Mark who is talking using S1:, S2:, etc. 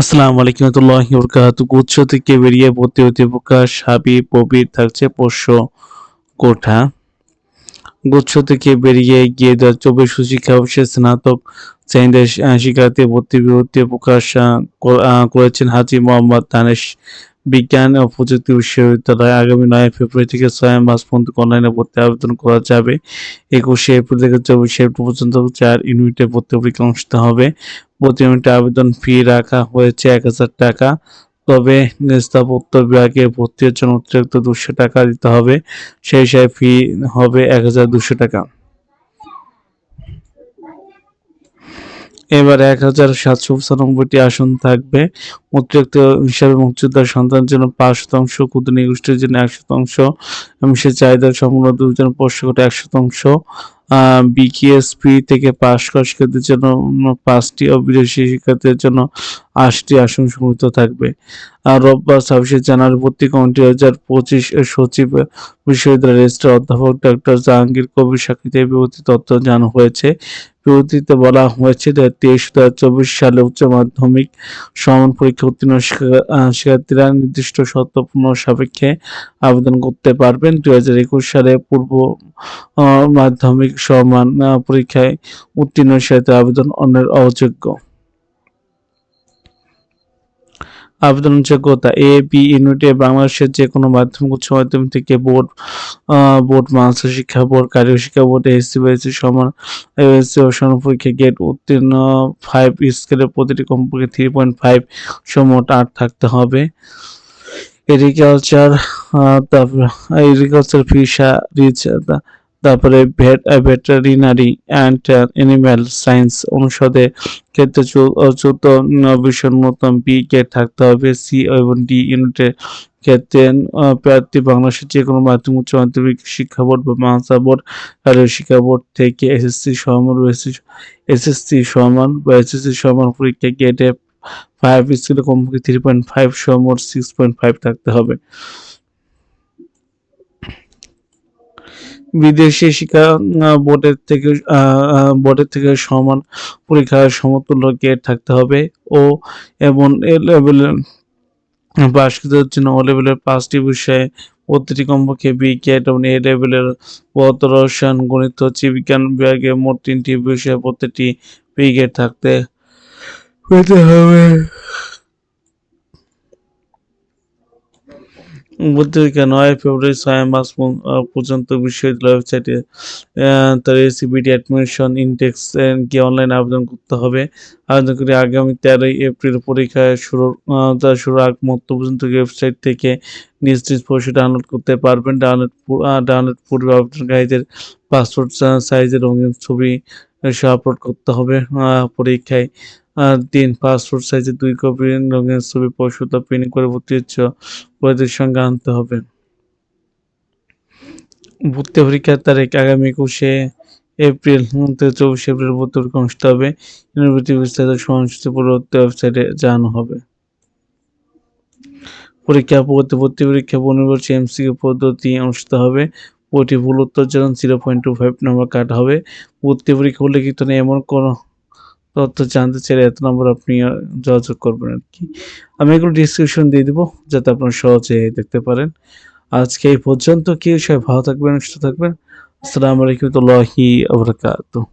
S1: আসসালামু আলাইকুম রহমতুল্লাহি বরকাতুহু গুচ্ছ থেকে বেরিয়ে ভর্তি হতে প্রকাশ হাবি পবির থাকছে পোষ্য কোঠা। গুচ্ছ থেকে বেরিয়ে গিয়ে দু চব্বিশ সুশিক্ষা স্নাতক শ্রেণীতে শিক্ষার্থী ভর্তি বিরতি প্রকাশ করেছেন হাজি মোহাম্মদ দানেশ বিজ্ঞান ও প্রযুক্তি বিশ্ববিদ্যালয় আগামী নয় ফেব্রুয়ারি থেকে ছয় মাস পর্যন্ত অনলাইনে ভর্তি আবেদন করা যাবে। একুশে এপ্রিল থেকে চব্বিশে এপ্রিল পর্যন্ত চার ইউনিটে ভর্তি পরীক্ষা অনুষ্ঠিত হবে। প্রতি ইউনিটে আবেদন ফি রাখা হয়েছে এক হাজার টাকা। তবে স্থাপত্য বিভাগে ভর্তির জন্য অতিরিক্ত দুশো টাকা দিতে হবে। সেই হিসাবে ফি হবে এক হাজার দুশো টাকা। এবার এক হাজার সাতশো পঁচানব্বইটি আসন থাকবে। অতিরিক্ত হিসাবে মুক্তিযোদ্ধার সন্তানের জন্য পাঁচ শতাংশ, কুদিনী গোষ্ঠীর জন্য এক শতাংশ এবং সে চাহিদা সম্পূর্ণ দুজন পোষ্য এক শতাংশ। বিকেএসপি থেকে পাশ করা শিক্ষার্থীদের জন্য পাঁচটি ও বিদেশি শিক্ষার্থীদের জন্য আটটি আসন সংযুক্ত থাকবে। আর রোববার ছাব্বিশে জানুয়ারি ভর্তি কমিটি হাজার পঁচিশ সচিব বিশ্ববিদ্যালয়ের রেজিস্ট্রার অধ্যাপক ডক্টর জাহাঙ্গীর কবির সাক্ষীতে বিভূতি তথ্য জানানো হয়েছে। বিবৃতিতে বলা হয়েছে যে তেইশ দু হাজার চব্বিশ সালে উচ্চ মাধ্যমিক সমান পরীক্ষা উত্তীর্ণ শিক্ষা- শিক্ষার্থীরা নির্দিষ্ট শর্তপূর্ণ সাপেক্ষে আবেদন করতে পারবেন। দু হাজার একুশ সালে পূর্ব মাধ্যমিক সমান পরীক্ষায় উত্তীর্ণ শিক্ষার্থীর আবেদন অন্যের অযোগ্য। আবেদন যোগ্যতা এ বি ইউনিটে বাংলাদেশের যে কোনো মাধ্যমিক, উচ্চ মাধ্যমিক থেকে বোর্ড বোর্ড মাদ্রাসা শিক্ষা বোর্ড কারিগরি শিক্ষা বোর্ড এসসি বাইসি সমান এসসি ও সমান পরীক্ষা গেট উত্তীর্ণ ফাইভ স্কেলের প্রতিটি কমপক্ষে থ্রি পয়েন্ট ফাইভ সমোট আট থাকতে হবে। এগ্রিকালচার তারপর এগ্রিকালচার ফিশারিজ তারপরে vet veterinary and animal science অনুষদে ক্ষেত্রে চৌ- আহ, চৌদ্দ বিষয়ের মতন বি গেট থাকতে হবে সি এবং ডি ইউনিটের ক্ষেত্রে প্রার্থী বাংলাদেশের যে কোনো মাধ্যমিক উচ্চ মাধ্যমিক শিক্ষা বোর্ড বা মাদ্রাসা বোর্ড কারিগরি শিক্ষা বোর্ড থেকে এসএসসি সমান এসএসসি সমান বা এসএসসি সমান পরীক্ষা গেটে ফাইভ স্কেলে কমপক্ষে থ্রি পয়েন্ট ফাইভ সমর সিক্স পয়েন্ট ফাইভ থাকতে হবে। বিদেশি শিক্ষা বোর্ডের থেকে বোর্ডের থেকে সমান পরীক্ষার সমতুল্য গেট থাকতে হবে ও এবং এ লেভেলের পাশকৃতের জন্য ও লেভেলের পাঁচটি বিষয়ে প্রতিটি কমপক্ষে বি গেট এবং এ লেভেলের পদার্থ রসায়ন, গণিত, জীববিজ্ঞান বিভাগে মোট তিনটি বিষয়ে প্রতিটি বি গেট থাকতে হবে। পত্রিকা নয় ফেব্রুয়ারি ছয় মাস পর্যন্ত বিশ্ববিদ্যালয় ওয়েবসাইটে তার এসিবিডি অ্যাডমিশন ইনটেক্স গিয়ে অনলাইন আবেদন করতে হবে। আবেদন করে আগামী তেরোই এপ্রিল পরীক্ষা শুরু আহ, তার শুরুর আগ মুহূর্ত পর্যন্ত ওয়েবসাইট থেকে নিজ নিজ পরিষদ ডাউনলোড করতে পারবেন। ডাউনলোড ডাউনলোড পূর্বে আবেদনকারীদের পাসপোর্ট সাইজের রঙিন ছবি সহ আপলোড করতে হবে পরীক্ষায়। দিন পাসপোর্ট সাইজের দুই কপি রঙের ছবি পরিশোধ প্রিন্ট করে ভর্তি হচ্ছে। বইদের সঙ্গে আনতে হবে। ভর্তি পরীক্ষার তারিখ আগামী একুশে এপ্রিল চব্বিশে এপ্রিল ভর্তি পরীক্ষা অনুষ্ঠিত হবে। ইউনিভার্সিটি বিস্তারিত সময়সূচি পরবর্তী ওয়েবসাইটে জানানো হবে। পরীক্ষা পদ্ধতি ভর্তি পরীক্ষা পূর্ণবর্ষী এমসিকিউ পদ্ধতি অনুষ্ঠিত হবে। প্রতি ভুল উত্তর যখন জিরো পয়েন্ট টু ফাইভ নম্বর কাটা হবে। ভর্তি পরীক্ষা উল্লেখিত এমন কোনো তথ্য জানতে চাইলে এত নম্বর আপনি যোগাযোগ করবেন আর কি। আমি এগুলো ডিসক্রিপশন দিয়ে দেবো, যাতে আপনার সহজে দেখতে পারেন। আজকে এই পর্যন্ত কি সবাই ভালো থাকবেন, সুস্থ থাকবেন। আসসালামু আলাইকুম আবরাকাতুহ।